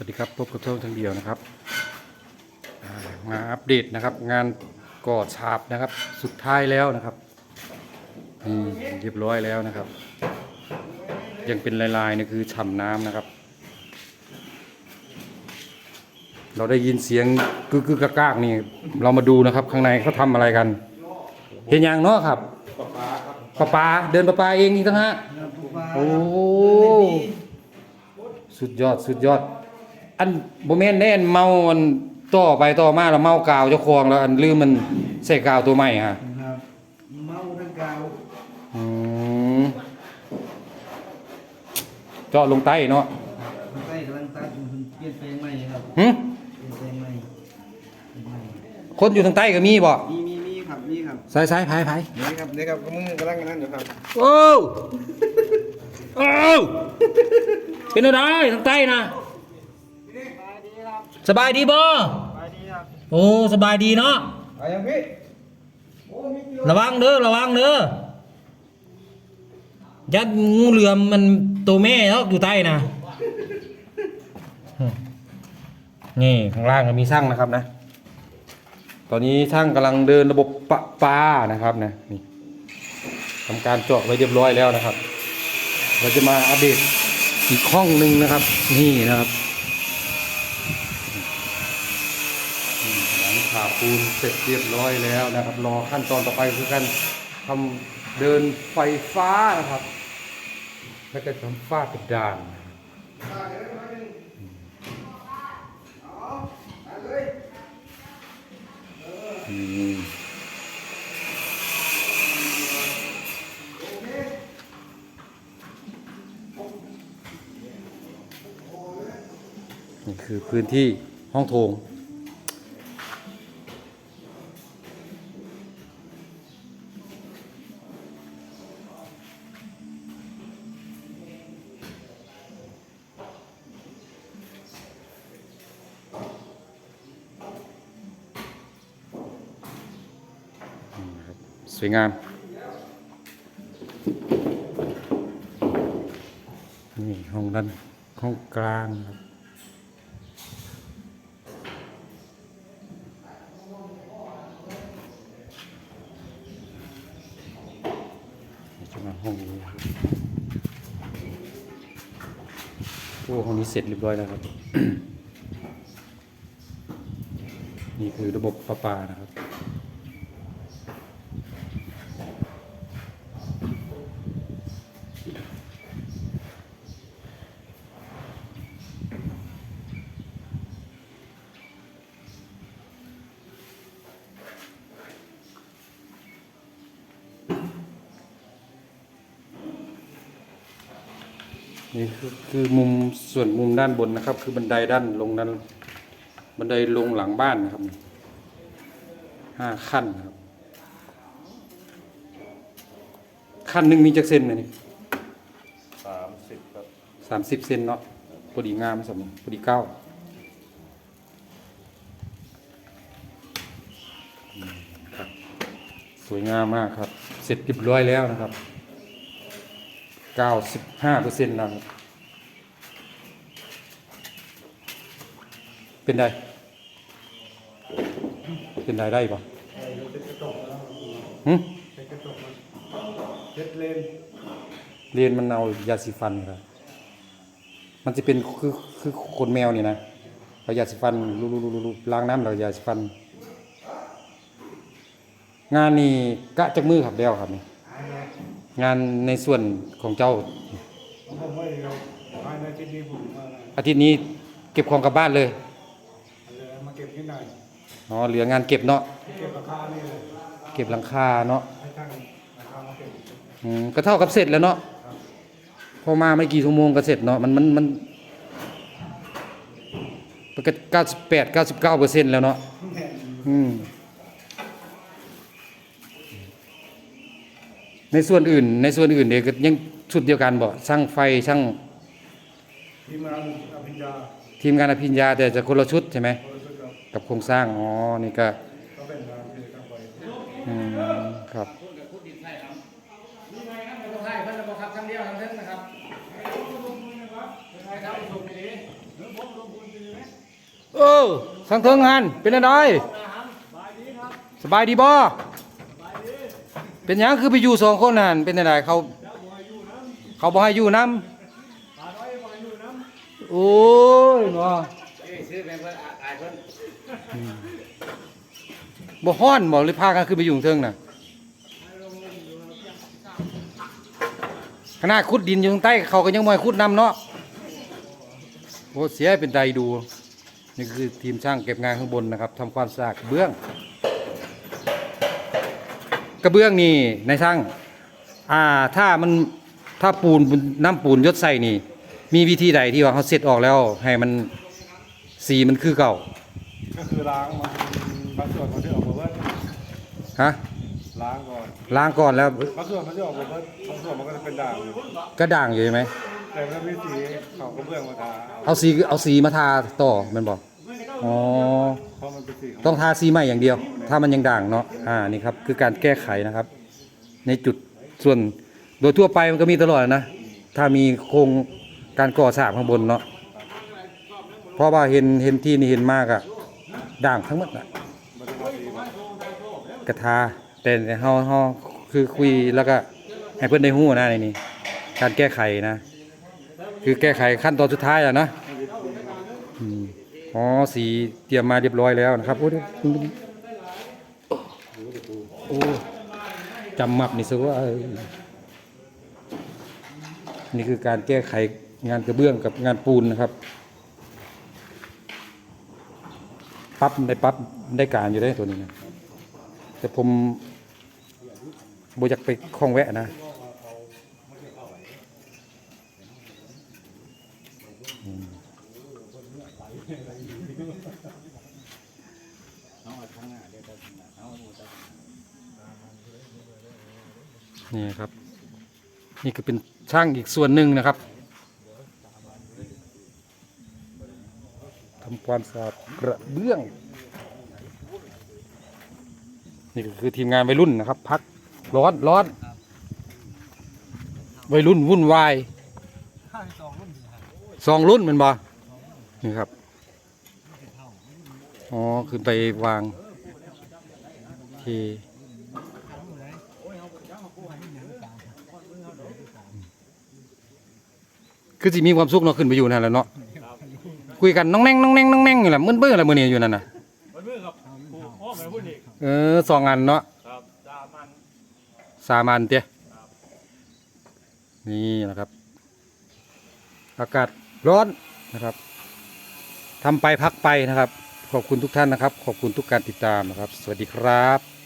สวัสดีครับพบกับช่องทางเดียวนะครับอ่ามาอัปเดตนะครับ งานก่อฉาบนะครับ สุดท้ายแล้วนะครับอืเรียบร้อยแล้วนะครับ ยังเป็นลายๆนี่คือฉ่ำน้ำนะครับ เราได้ยินเสียงกึกกึกกากนี่ เรามาดูนะครับ ข้างในเขาทำอะไรกัน เห็นอย่างเนาะครับปลาปลาเดินปลาปลาเองอีกทั้งฮะโอ้สุดยอดสุดยอด อันบ่แม่นแน่นเมามันต่อไปต่อมาแล้วเมากาวเจ้าของแล้วอันลืมมันใส่กาวตัวใหม่ฮะครับเมาทั้งกาวอืมเจาะลงใต้เนาะใต้กำลังตัดอยู่เปลี่ยนแปลงใหม่ครับหึเปลี่ยนแปลงใหม่คนอยู่ทางใต้ก็มีบ่มีมีมีครับมีครับสายสายไผไผนี่ครับนี่ครับก็มึงกำลังนั่นอยู่ครับโอ้ โอ้ เป็นอะไรทางใต้นะ สบายดีบ่ไปดีครับโอ้สบายดีเนาะไปยังพี่โอ้มีระวังเด้อระวังเด้อยัดงูเหลือมมันตัวแม่เนาะอยู่ใต้นะนี่ข้างล่างก็มีช่างนะครับนะ ตอนนี้ช่างกำลังเดินระบบปะปานะครับนะนี่ทำการเจาะไว้เรียบร้อยแล้วนะครับ เราจะมาอัปเดตอีกห้องหนึ่งนะครับ นี่นะครับนี่ หลังคาปูนเสร็จเรียบร้อยแล้วนะครับ รอขั้นตอนต่อไปคือการทำเดินไฟฟ้านะครับ แล้วก็ทำฝ้าเป็นดานอืนี่คือพื้นที่ห้องโถง สวยงามนี่ห้องด้านห้องกลางครับจะมาห้องนี้ครับโอ้ห้องนี้เสร็จเรียบร้อยแล้วครับ นี่คือระบบประปานะครับ นี่คือคือมุมส่วนมุมด้านบนนะครับ คือบันไดด้านลงนั้นบันไดลงหลังบ้านนะครับห้าขั้นนะครับ ขั้นหนึ่งมีจักเซนนะนี่สามสิบครับสามสิบเซนเนาะพอดีงามสมพอดีเก้าอืมครับสวยงามมากครับ เสร็จเรียบร้อยแล้วนะครับ 95เปอร์เซ็นต์นะครับเป็นไดเป็นไดได้ปะหึเจ็ดเลนเรียนมันเอายาสีฟันครับมันจะเป็นคือคือขนแมวนี่นะเอายาสีฟันลูบๆๆๆล้างน้ำแล้วยาสีฟัน งานนี้กะจากมือครับแล้วครับนี่ งานในส่วนของเจ้า ผมไม่เราภายในที่นี้ผมมาอาทิตย์นี้เก็บของกลับบ้านเลยเลยมาเก็บที่ไหนอ๋อเหลืองานเก็บเนาะเก็บราคานี่เลยเก็บหลังคาเนาะให้ท่านราคามาเก็บอืมก็เท่ากับเสร็จแล้วเนาะพอมาไม่กี่ชั่วโมงก็เสร็จเนาะมันมันมันมันก็เก้าสิบแปดเก้าสิบเก้าเปอร์เซ็นต์แล้วเนาะอืม ในส่วนอื่น ในส่วนอื่นเด็กก็ยังชุดเดียวกันบ่ช่างไฟช่างทีมงานอภิญญาทีมงานอภิญญาแต่จะคนละชุดใช่ไหมบริสุทธิ์ครับกับโครงสร้างอ๋อนี่ก็ก็เป็นงานที่ทำไปอืมครับใช่เพิ่นระบบครับครั้งเดียวทั้งเท่นนะครับเออสังเทิงงานเป็นอะไรสบายดีบ่ เป็นหยังคือไปอยู่สองคนนั่นเป็นอะไรเขา เขาบอกให้อยู่น้ำโอ้ยเนาะอืมบ่ฮ้อนบ่หรือพากันขึ้นไปอยู่เทิงน่ะขนาดขุดดินอยู่ข้างใต้เขาก็ยังบ่ให้ขุดน้ำเนาะโอ้เสียเป็นใจดู นี่คือทีมช่างเก็บงานข้างบนนะครับทำความสะอาดกระเบื้อง กระเบื้องนี่ในช่างอ่าถ้ามันถ้าปูนน้ำปูนยศใส่นี่ มีวิธีใดที่ว่าเขาเสร็จออกแล้ว ให้มันสีมันคือเก่า ก็คือล้างมันบางส่วนมันจะออกมาเบิ้ลฮะล้างก่อนล้างก่อนแล้วบางส่วนมันจะออกมาเบิ้ลบางส่วนมันก็จะเป็นด่างอยู่ก็ด่างอยู่ใช่ไหมแต่มันมีสีเขากระเบื้องมาทาเอาเอาสีเอาสีมาทาต่อแมันบอกอ๋อ เพราะมันเป็นสีของต้องทาสีใหม่อย่างเดียว ถ้ามันยังด่างเนาะอ่านี่ครับคือการแก้ไขนะครับ ในจุดส่วนโดยทั่วไปมันก็มีตลอดนะ ถ้ามีโครงการก่อสร้างข้างบนเนาะเพราะว่าเห็นเห็นที่นี่เห็นมากอะด่างทั้งหมดอะมันจะกระทาแต่เฮาเฮาคือคุยแล้วก็ให้เพื่อนได้หู้นะในนี้การแก้ไขนะ คือแก้ไขขั้นตอนสุดท้ายอะนะ อ๋อสีเตรียมมาเรียบร้อยแล้วนะครับโอ้ยโอ้จำมับนี่สิว่าอ้ยนี่คือการแก้ไขงานกระเบื้องกับงานปูนนะครับปั๊บได้ปั๊บได้การอยู่ได้ตัวนี้นะแต่ผมบอยากไปคล้องแวะนะ นี่ครับ นี่คือเป็นช่างอีกส่วนหนึ่งนะครับทำความสะอาดกระเบื้อง นี่ก็คือทีมงานวัยรุ่นนะครับ พักร้อนร้อนวัยรุ่นวุ่นวายสองรุ่นมันบ่นี่ครับ อ๋อขึ้นไปวางที่ คือสิมีความสุขเนาะขึ้นไปอยู่นั่นแหละเนาะคุยกันน้องแน่งน้องแน่งน้องแน่งอยู่แหละมึนเบื่ออะไรมือนี้อยู่นั่นน่ะมันมือครับผูกอ้อมไปพูดอีกเออสองอันเนาะครับดามันสามันเตี้ยนี่นะครับ อากาศร้อนนะครับทำไปพักไปนะครับ ขอบคุณทุกท่านนะครับ ขอบคุณทุกการติดตามนะครับ สวัสดีครับ